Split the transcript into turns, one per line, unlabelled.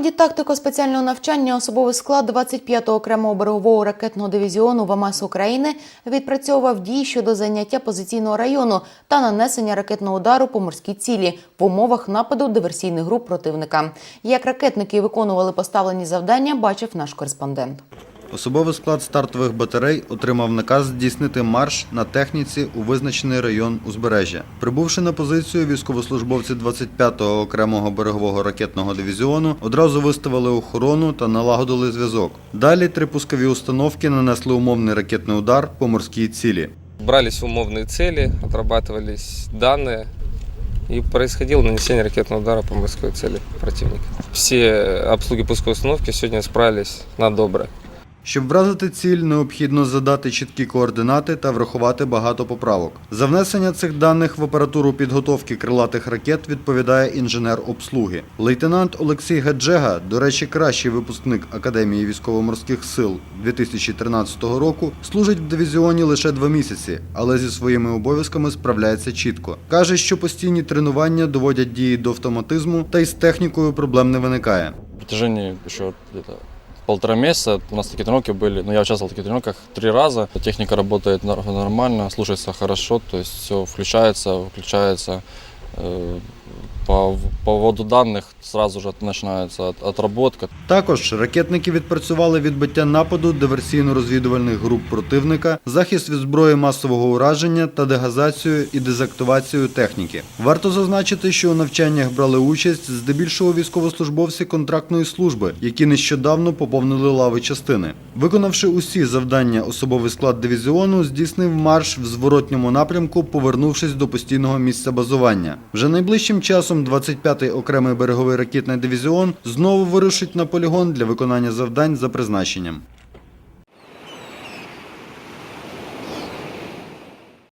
ході тактико-спеціального навчання особовий склад 25-го окремого берегового ракетного дивізіону ВМС України відпрацьовував дії щодо заняття позиційного району та нанесення ракетного удару по морській цілі в умовах нападу диверсійних груп противника. Як ракетники виконували поставлені завдання, бачив наш кореспондент.
Особовий склад стартових батарей отримав наказ здійснити марш на техніці у визначений район узбережжя. Прибувши на позицію, військовослужбовці 25-го окремого берегового ракетного дивізіону одразу виставили охорону та налагодили зв'язок. Далі три пускові установки нанесли умовний ракетний удар по морській цілі.
Брались умовные цели, отрабатывались данные, и происходило нанесение ракетного удара по морской цели противника. Все обслуги пусковой установки сегодня справились на добре.
Щоб вразити ціль, необхідно задати чіткі координати та врахувати багато поправок. За внесення цих даних в апаратуру підготовки крилатих ракет відповідає інженер обслуги. Лейтенант Олексій Гаджега, до речі, кращий випускник Академії військово-морських сил 2013 року, служить в дивізіоні лише два місяці, але зі своїми обов'язками справляється чітко. Каже, що постійні тренування доводять дії до автоматизму, та й з технікою проблем не виникає.
На протяжении еще где-то полтора месяца у нас такие тренировки были, ну, я участвовал в таких тренировках три раза. Техника работает нормально, слушается хорошо, то есть все включается, выключается. По, по сразу же начинается от- отработка.
Також ракетники відпрацювали відбиття нападу диверсійно-розвідувальних груп противника, захист від зброї масового ураження та дегазацію і дезактивацію техніки. Варто зазначити, що у навчаннях брали участь здебільшого військовослужбовці контрактної служби, які нещодавно поповнили лави частини. Виконавши усі завдання, особовий склад дивізіону здійснив марш в зворотньому напрямку, повернувшись до постійного місця базування. Вже найближчим часом 25-й окремий береговий ракетний дивізіон знову вирушить на полігон для виконання завдань за призначенням.